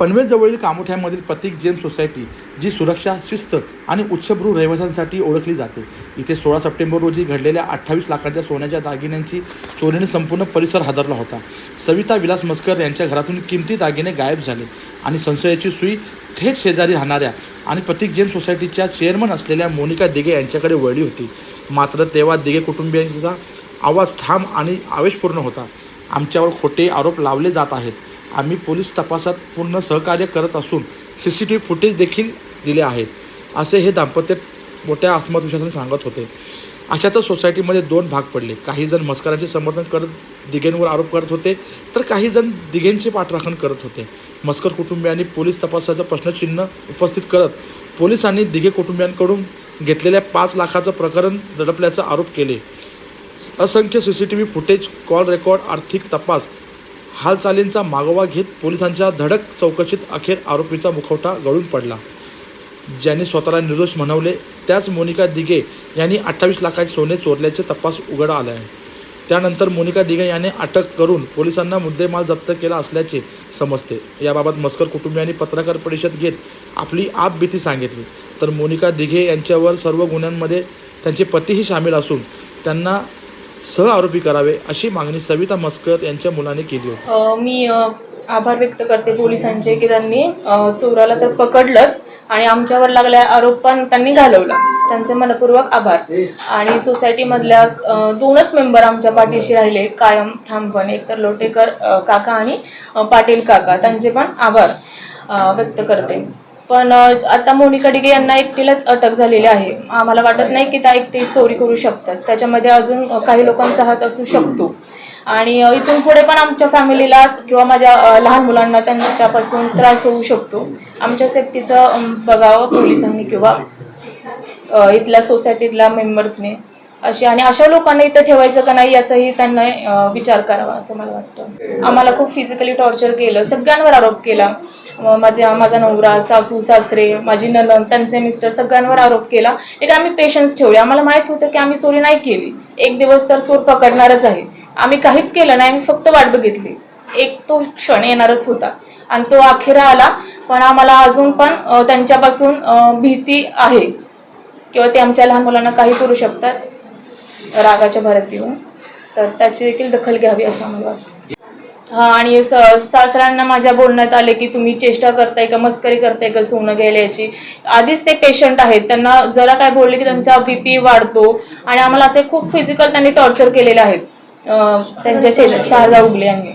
पनवेलजवळील कामोठ्यामधील प्रतीक जेम society जी सुरक्षा शिस्त आणि उच्चभ्रू रहिवाशांसाठी ओळखली जाते. इथे सोळा सप्टेंबर रोजी घडलेल्या अठ्ठावीस लाखाच्या सोन्याच्या दागिन्यांची चोरीने संपूर्ण परिसर हादरला होता. सविता विलास मस्कर यांच्या घरातून किमती दागिने गायब झाले आणि संशयाची सुई थेट शेजारी राहणाऱ्या आणि प्रतीक जेम सोसायटीच्या चेअरमन असलेल्या मोनिका दिघे यांच्याकडे वळली होती. मात्र तेव्हा दिघे कुटुंबियांचा आवाज ठाम आणि आवेशपूर्ण होता. आमच्यावर खोटे आरोप लावले जात आहेत. आम्ही पोलीस तपासात पूर्ण सहकार्य करत असून C C T V footage देखील दिले आहेत. असे हे दाम्पत्य मोठ्या आत्मविश्वासाने सांगत होते. अशातच सोसायटीमध्ये दोन भाग पडले. काही जण मस्करांचे समर्थन करत दिघेंवर आरोप करत होते तर काही जण दिघेंचे पाठराखण करत होते. मस्कर कुटुंबियांनी पोलीस तपासाचं प्रश्नचिन्ह उपस्थित करत पोलिसांनी दिघे कुटुंबियांकडून घेतलेल्या पाच लाखाचं प्रकरण दडपल्याचा आरोप केले. असंख्य C C T V footage call record आर्थिक तपास हालचालींचा मागोवा घेत पोलिसांच्या धडक चौकशीत अखेर आरोपीचा मुखवटा गळून पडला. ज्यांनी स्वतःला निर्दोष म्हणवले त्याच मोनिका दिघे यांनी अठ्ठावीस लाखाचे सोने चोरल्याचे तपास उघड आला आहे त्यानंतर मोनिका दिघे याने अटक करून पोलिसांना मुद्देमाल जप्त केला असल्याचे समजते. याबाबत मस्कर कुटुंबियांनी पत्रकार परिषद घेत आपली आपबीती सांगितली. तर मोनिका दिघे यांच्यावर सर्व गुन्ह्यांमध्ये त्यांचे पतीही सामील असून त्यांना सह आरोपी करावे अशी मागणी सविता मस्कर यांच्या मुलाने केली होती. मी आभार व्यक्त करते पोलिसांचे की त्यांनी चोराला तर पकडलंच आणि आमच्यावर लागल्या आरोप पण त्यांनी घालवला. त्यांचे मनपूर्वक आभार. आणि सोसायटीमधल्या दोनच मेंबर आमच्या पाठीशी राहिले कायम ठामपणे. एक तर लोटेकर काका आणि पाटील काका. त्यांचे पण आभार व्यक्त करते. पण आता मोनिका डिगे यांना एकटीलाच अटक झालेली आहे. आम्हाला वाटत नाही की त्या एकटी चोरी करू शकतात. त्याच्यामध्ये अजून काही लोकांचा हात असू शकतो. आणि इथून पुढे पण आमच्या फॅमिलीला किंवा माझ्या लहान मुलांना त्यांच्यापासून त्रास होऊ शकतो. आमच्या सेफ्टीचं बघावं पोलिसांनी किंवा इथल्या सोसायटीतल्या मेंबर्सने. अशी आणि अशा लोकांना इथं ठेवायचं का नाही याचाही त्यांना विचार करावा असं मला वाटतं. आम्हाला खूप फिजिकली टॉर्चर केलं सगळ्यांवर आरोप केला. माझे माझा नवरा सासू सासरे माझी ननन त्यांचे मिस्टर सगळ्यांवर आरोप केला. एक आम्ही पेशन्स ठेवले. आम्हाला माहीत होतं की आम्ही चोरी नाही केली. एक दिवस तर चोर पकडणारच आहे. आम्ही काहीच केलं नाही. आम्ही फक्त वाट बघितली. एक तो क्षण येणारच होता. आणि तो अखेर आला. पण आम्हाला अजून पण त्यांच्यापासून भीती आहे. किंवा ते आमच्या लहान मुलांना काही करू शकतात. रागाच्या भरात येऊन तर त्याची देखील दखल घ्यावी असं मला वाटतं. हा आणि स- सासऱ्यांना माझ्या बोलण्यात आले की तुम्ही चेष्टा करताय का मस्करी करताय का सोनं घ्यायला याची? आधीच ते पेशंट आहेत. त्यांना जरा काय बोलले की त्यांचा बीपी वाढतो आणि आम्हाला असे खूप फिजिकल त्यांनी टॉर्चर केलेले आहेत. त्यांच्या शेजार शारदा उगले यांनी.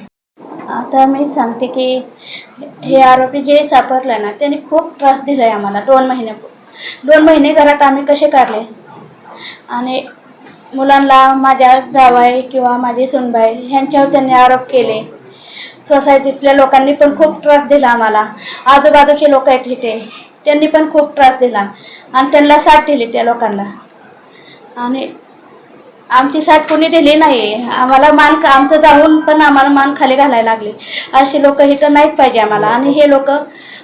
आता मी सांगते की हे आरोपी जे सापडले ना त्यांनी खूप त्रास दिला आहे आम्हाला. दोन महिने दोन महिने घरात आम्ही कसे काढले? आणि मुलांना माझ्या जावाई किंवा माझी सुनबाई ह्यांच्यावर त्यांनी आरोप केले. सोसायटीतल्या लोकांनी पण खूप त्रास दिला आम्हाला. आजूबाजूचे लोक आहेत तिथे त्यांनी पण खूप त्रास दिला. आणि त्यांना साथ दिली त्या लोकांना. आणि आमची साथ कोणी दिली नाही आम्हाला मान आमचं जाऊन पण आम्हाला मान खाली घालायला लागले. असे लोक इथं नाहीच पाहिजे आम्हाला. आणि हे लोक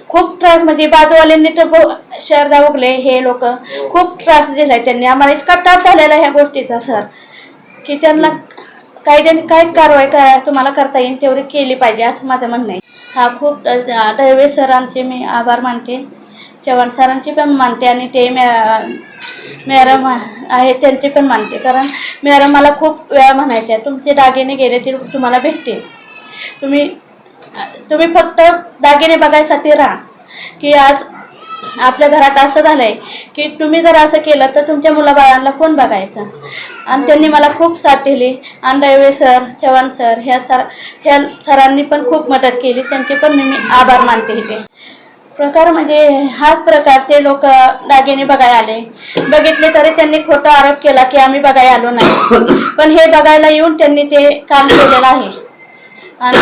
खूप त्रास म्हणजे बाजूवाल्यांनी तर शारदा उगले हे लोक. खूप त्रास दिलाय त्यांनी. आम्हाला इतका ताप झालेला ह्या गोष्टीचा सर. की त्यांना कायद्याने काय कारवाई करा तुम्हाला करता येईल तेवढी केली पाहिजे असं माझं म्हणणं आहे. हा खूप दळवे सरांचे मी आभार मानते. चव्हाण सरांचे पण मानते आणि ते मॅ मॅडम आहे त्यांचे पण मानते. कारण मॅडम मला खूप वेळा म्हणायच्या तुमचे दागिने गेले ते तुम्हाला भेटतील. तुम्ही तुम्ही फक्त दागिने बघायसाठी राहा. की आज आपल्या घरात असं झालंय की तुम्ही जर असं केलं तर तुमच्या मुलाबाळांना कोण बघायचं? आणि त्यांनी मला खूप साथ दिली. आणि दैवे सर चव्हाण सर ह्या सर ह्या सरांनी पण खूप मदत केली. त्यांचे पण मी आभार मानते इथे. प्रकार म्हणजे हाच प्रकारचे लोक दागिने बघायला आले. बघितले तरी त्यांनी खोटा आरोप केला की आम्ही बघायला आलो नाही. पण हे बघायला येऊन त्यांनी ते काम केलेलं आहे. आणि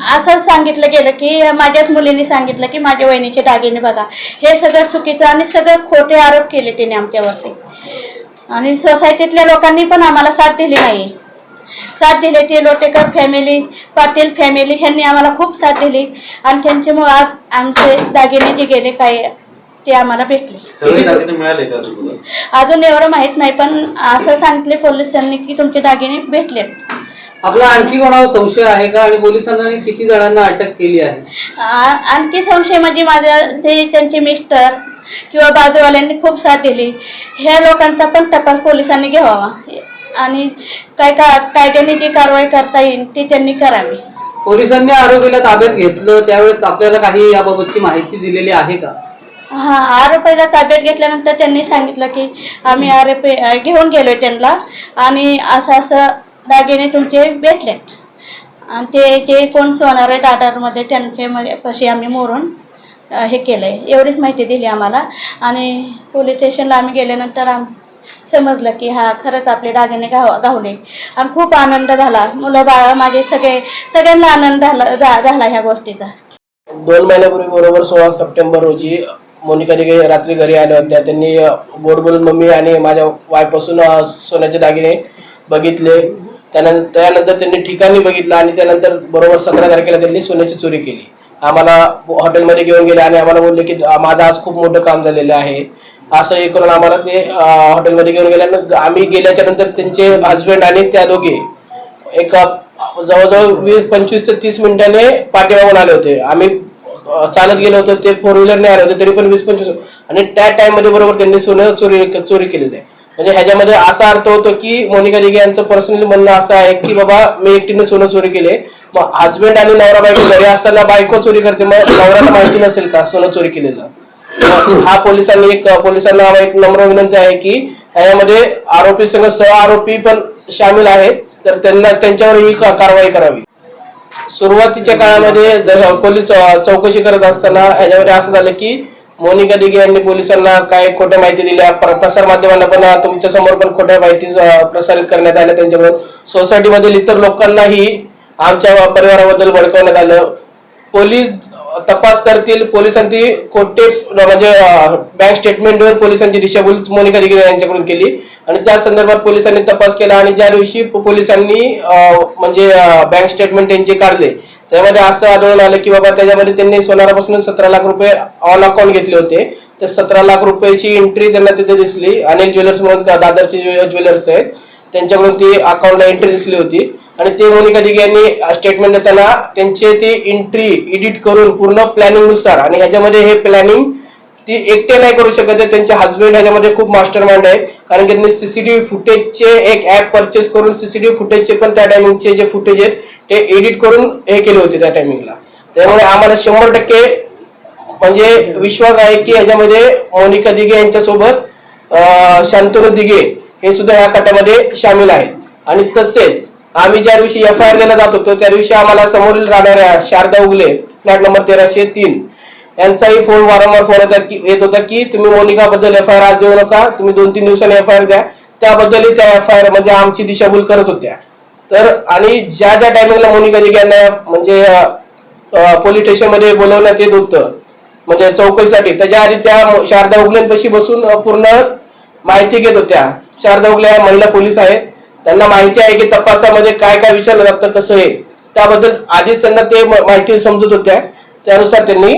असं सांगितलं गेलं की माझ्याच मुलीने सांगितलं की माझ्या वहिनीचे दागिने बघा. हे सगळं चुकीचं आणि सगळं खोटे आरोप केले त्याने आमच्यावरती. आणि सोसायटीतल्या लोकांनी पण आम्हाला साथ दिली नाही. साथ दिली ती लोटेकर फॅमिली पाटील फॅमिली ह्यांनी आम्हाला खूप साथ दिली. आणि त्यांच्यामुळे आज आमचे दागिने जे गेले काय ते आम्हाला भेटले. सगळे दागिने मिळाले का तुम्हाला? अजून एवढं माहीत नाही पण असं सांगितले पोलिसांनी की तुमचे दागिने भेटले आपला आणखी कोणावर संशय आहे का? आणि पोलिसांनी किती जणांना अटक केली आहे? आ- आणखी संशय म्हणजे माझ्या ते त्यांचे मिस्टर किंवा बाजूवाल्यांनी खूप साथ दिली. ह्या लोकांचा पण तपास पोलिसांनी घ्यावा. आणि काय का कायद्याने जी कारवाई करता येईल ती त्यांनी करावी. पोलिसांनी आरोपीला ताब्यात घेतलं. त्यावेळेस आपल्याला काही याबाबतची माहिती दिलेली आहे का? हा आरोपीला ताब्यात घेतल्यानंतर त्यांनी सांगितलं की आम्ही आरोपी अ, घेऊन गेलो त्यांना. आणि असं असं दागिने तुमचे भेटले. आणि ते जे कोण सोनार आहे आधारमध्ये त्यांचे म्हणजे मध्ये पशी आम्ही मोरून हे केलं आहे एवढीच माहिती दिली आम्हाला. आणि पोलीस स्टेशनला आम्ही गेल्यानंतर आम समजलं की हा खरंच आपले दागिने गाव गावले आणि खूप आनंद झाला. मुलं बाळ माझे सगळे सगळ्यांना आनंद झाला झा- झाला ह्या गोष्टीचा. दोन महिन्यापूर्वी बरोबर सोळा सप्टेंबर रोजी मोनिका दिघे रात्री घरी आल्या होत्या. त्यांनी बोर्ड गोड बोलून मम्मी आणि माझ्या वायपासून सोन्याचे दागिने बघितले. त्यानंतर त्यानंतर त्यांनी ठिकाणी बघितलं आणि त्यानंतर बरोबर सतरा तारखेला त्यांनी सोन्याची चोरी केली. आम्हाला हॉटेलमध्ये घेऊन गेले आणि आम्हाला बोलले की माझं आज खूप मोठं काम झालेलं आहे. असं हे करून आम्हाला ते हॉटेलमध्ये घेऊन गेल्यानंतर आम्ही गेल्याच्यानंतर त्यांचे हजबंड आणि त्या दोघे एक जवळजवळ वीस पंचवीस ते तीस मिनिटाने पाठीमागून आले होते. आम्ही चालत गेलो होतो ते फोर व्हीलरने आले होते तरी पण वीस पंचवीस आणि त्या टाइममध्ये बरोबर त्यांनी सोनं चोरी चोरी केलेलं आहे. म्हणजे ह्याच्यामध्ये असा अर्थ होतो की मोनिका दिघे यांचं पर्सनली म्हणणं असं आहे की बाबा मी एकटीने सोनं चोरी केले. मग हजबंड आणि नवरा बायको घरी असताना बायको चोरी करते मग नवऱ्याला माहिती नसेल का सोनं चोरी केलेलं? हा पोलिसांनी एक पोलिसांना एक नम्र विनंती आहे की ह्याच्यामध्ये आरोपी संघ सह आरोपी पण सामील आहेत तर त्यांना त्यांच्यावर ही कारवाई करावी. सुरुवातीच्या काळामध्ये पोलीस चौकशी करत असताना ह्याच्यामध्ये असं झालं की मोनिका दिघे यांनी पोलिसांना काय खोट्या माहिती दिल्या प्रसार माध्यमांना पण तुमच्यासमोर पण खोट्या माहिती प्रसारित करण्यात आल्या त्यांच्याकडून. सोसायटीमधील इतर लोकांनाही आमच्या परिवाराबद्दल भडकवण्यात आलं. पोलीस तपास करतील. पोलिसांची खोटे म्हणजे बँक स्टेटमेंटवर पोलिसांची दिशाभूल मोनिका दिघे यांच्याकडून केली. आणि त्या संदर्भात पोलिसांनी तपास केला. आणि ज्या दिवशी पोलिसांनी म्हणजे बँक स्टेटमेंट त्यांचे काढले त्यामध्ये असं आढळून आलं की बाबा त्याच्यामध्ये त्यांनी सोनारापासून सतरा लाख रुपये ऑन अकाउंट घेतले होते. तर सतरा लाख रुपयाची एंट्री त्यांना तिथे दिसली. अनिल ज्वेलर्स म्हणून दादरचे ज्वेलर्स आहेत. त्यांच्याकडून ती अकाउंटला एंट्री दिसली होती. आणि ते मोनिका दिघे यांनी स्टेटमेंट देताना त्यांचे ती एंट्री एडिट करून पूर्ण प्लॅनिंगनुसार आणि ह्याच्यामध्ये हे प्लॅनिंग ती एकटे नाही करू शकत आहे. त्यांचे हजबंड ह्याच्यामध्ये खूप मास्टर माइंड आहे. कारण की त्यांनी सीसीटीव्ही फुटेजचे एक ऍप परचेस करून सीसीटीव्ही फुटेजचे पण त्या टायमिंगचे जे फुटेज आहेत ते एडिट करून हे केले होते त्या टायमिंगला त्यामुळे आम्हाला शंभर टक्के म्हणजे विश्वास आहे की ह्याच्यामध्ये मोनिका दिघे यांच्यासोबत शांतनु दिघे हे सुद्धा ह्या कटामध्ये सामील आहेत. आणि तसेच आम्ही ज्या दिवशी एफ आय आर द्यायला जात होतो त्या दिवशी आम्हाला समोरील राहणाऱ्या शारदा उगले फ्लॅट नंबर तेराशे तीन यांचाही फोन वारंवार फोन येतात की येत होता की तुम्ही मोनिकाबद्दल एफ आय आर आज देऊ नका तुम्ही दोन तीन दिवसांनी एफ आय आर द्या. त्याबद्दलही त्या एफ आय आरमध्ये आमची दिशाभूल करत होत्या. तर आणि ज्या ज्या टायमिंगला मोनिका दिघे यांना म्हणजे पोलीस स्टेशनमध्ये बोलवण्यात येत होतं म्हणजे चौकशीसाठी त्याच्या आधी त्या शारदा उगलेंपाशी बसून पूर्ण माहिती घेत होत्या. शारदा उगले महिला पोलीस आहेत. त्यांना माहिती आहे की तपासामध्ये काय काय विचारलं जातं कसं आहे. त्याबद्दल आधीच त्यांना ते माहिती समजत होत्या. त्यानुसार त्यांनी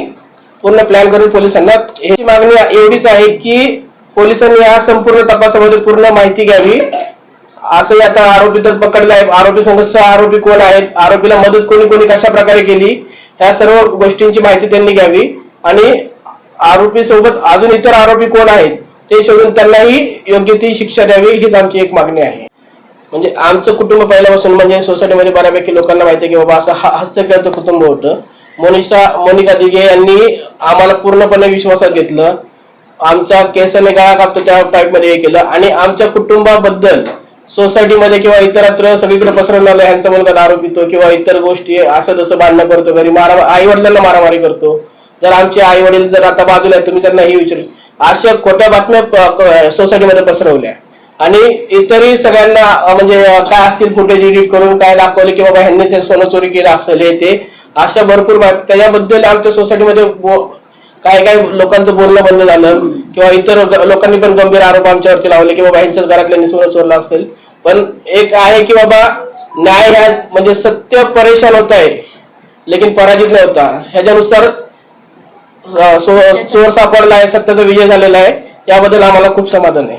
पूर्ण प्लॅन करून पोलिसांना याची मागणी एवढीच आहे की पोलिसांनी या संपूर्ण तपासामध्ये पूर्ण माहिती घ्यावी. असंही आता आरोपी तर पकडला आहे. आरोपी संघ आरोपी कोण आहेत? आरोपीला मदत कोणी कोणी कशा प्रकारे केली? ह्या सर्व गोष्टींची माहिती त्यांनी घ्यावी. आणि आरोपी सोबत अजून इतर आरोपी कोण आहेत? ते शोधून त्यांनाही योग्य ती शिक्षा द्यावी हीच आमची एक मागणी आहे. म्हणजे आमचं कुटुंब पहिल्यापासून म्हणजे सोसायटीमध्ये बऱ्यापैकी लोकांना माहिती आहे की बाबा असं हा- हस्तकलेचं कुटुंब होतं. मोनिशा मोनिका दिघे यांनी आम्हाला पूर्णपणे विश्वासात घेतलं. आमच्या केसाने गाळा कापतो त्या टाईपमध्ये हे केलं. आणि आमच्या कुटुंबाबद्दल सोसायटीमध्ये किंवा इतरत्र सगळीकडे पसरवून आलं ह्यांचा मुलगा दारू पितो किंवा इतर गोष्टी असं तसं भांडणं करतो घरी मारा आई वडिलांना मारामारी करतो. जर आमचे आई वडील जर आता बाजूला आहेत तुम्ही त्यांना हे विचारू. अशा खोट्या बातम्या सोसायटीमध्ये पसरवल्या. आणि इतरही सगळ्यांना म्हणजे काय असतील फुटेज एडिट करून काय दाखवले की बाबा ह्यांनी सोनं चोरी केलं असेल हे ते अशा भरपूर बात- त्याच्याबद्दल आमच्या सोसायटीमध्ये काय काय लोकांचं बोलणं बंद झालं. किंवा इतर लोकांनी पण गंभीर आरोप आमच्यावरती लावले की बाबा ह्यांच्याच घरातल्यांनी सोनं चोरला असेल. पण एक आहे की बाबा न्याय ह्या म्हणजे सत्य परेशान होत आहे. लेकिन पराजित नाही होता. ह्याच्यानुसार चोर सापडला आहे सत्याचा विजय झालेला आहे. याबद्दल आम्हाला खूप समाधान आहे.